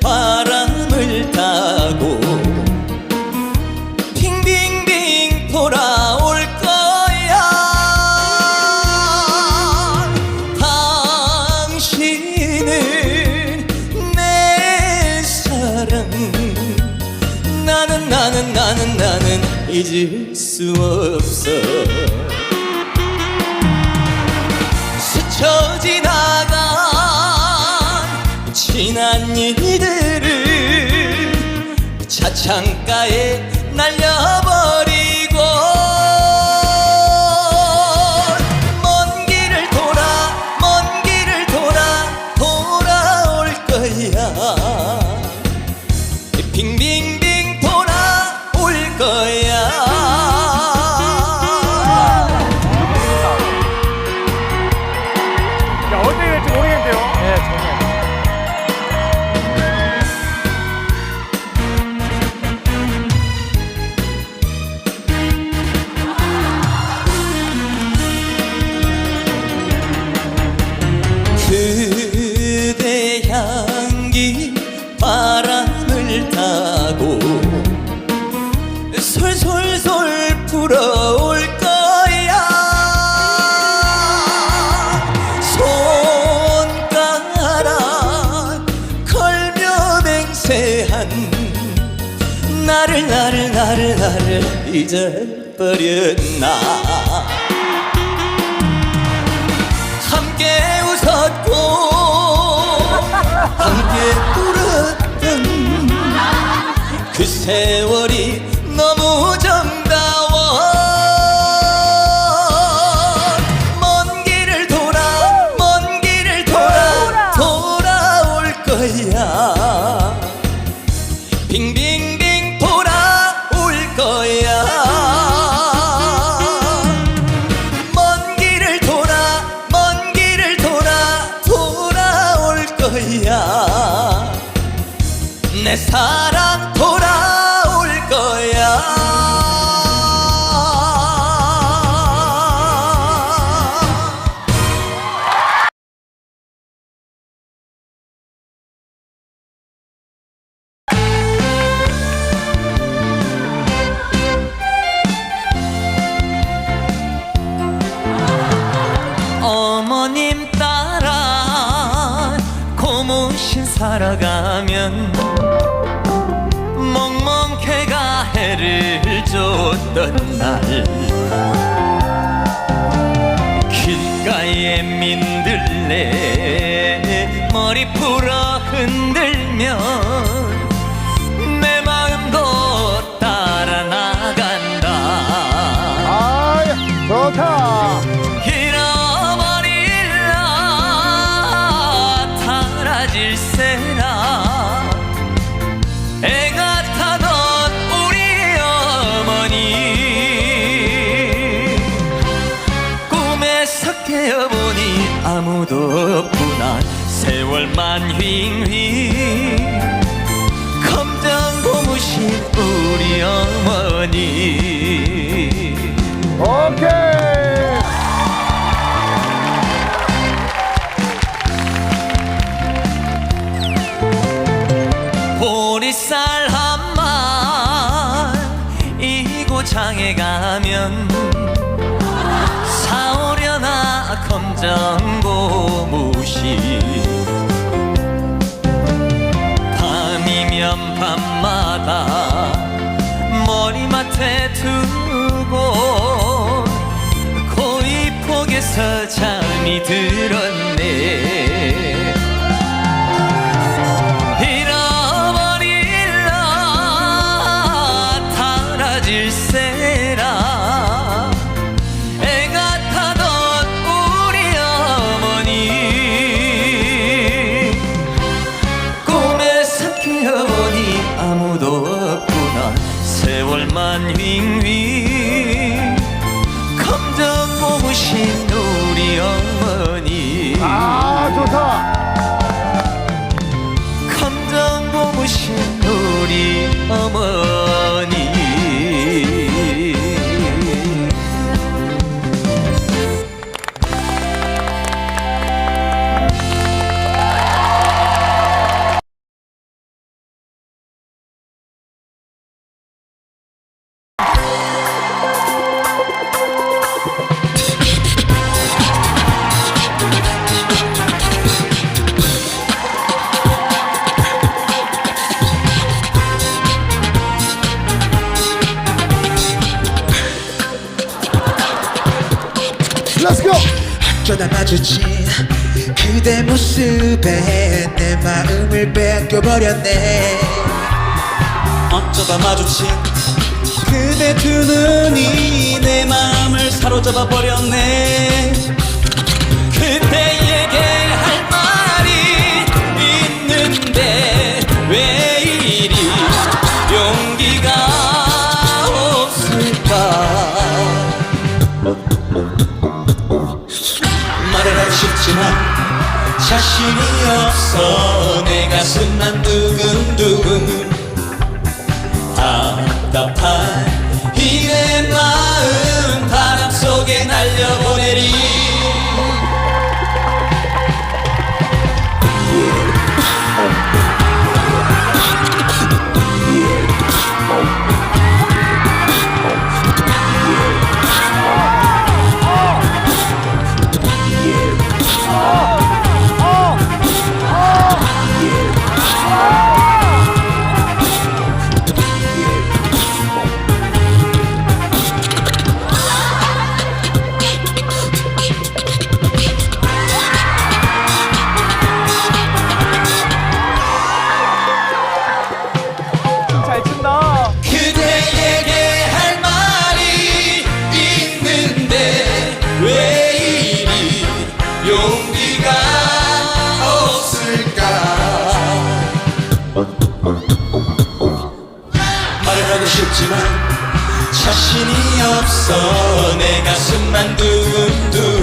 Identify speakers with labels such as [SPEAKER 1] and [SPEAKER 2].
[SPEAKER 1] 바람을 타고 빙빙빙 돌아올 거야. 당신은 내 사랑. 나는 나는 나는 나는 잊을 수 없어 일들을 차창가에 날려버리고 먼 길을 돌아 먼 길을 돌아 돌아올 거야. 빙빙빙 돌아올 거야
[SPEAKER 2] 야,
[SPEAKER 1] 맹세한 나를 나를 나를 나를 잊어버렸나. 함께 웃었고 함께 울었던 그 세월이 내 사랑 돌아올 거야. 어머님 따라 고무신 살아가면 해를 줬던 날. 길가에 민들레 머리 풀어 흔들면 휘휘. 검정 고무신 우리 어머니.
[SPEAKER 2] 오케이.
[SPEAKER 1] 보리쌀 한 말 이고 장에 가면 사오려나 검정 고무신 밤이면 밤마다 머리맡에 두고 고이 폭에서 잠이 들었네. 잃어버릴라 타라질세 세월만 윙윙
[SPEAKER 3] 어쩌다 마주친 그대 모습에 내 마음을 뺏겨버렸네.
[SPEAKER 1] 어쩌다 마주친 그대 두 눈이 내 마음을 사로잡아 버렸네. 그대 싶지만 자신이 없어. 내 가슴만 두근두근. 답답한 하고 싶지만 자신이 없어. 내 가슴만 두근두근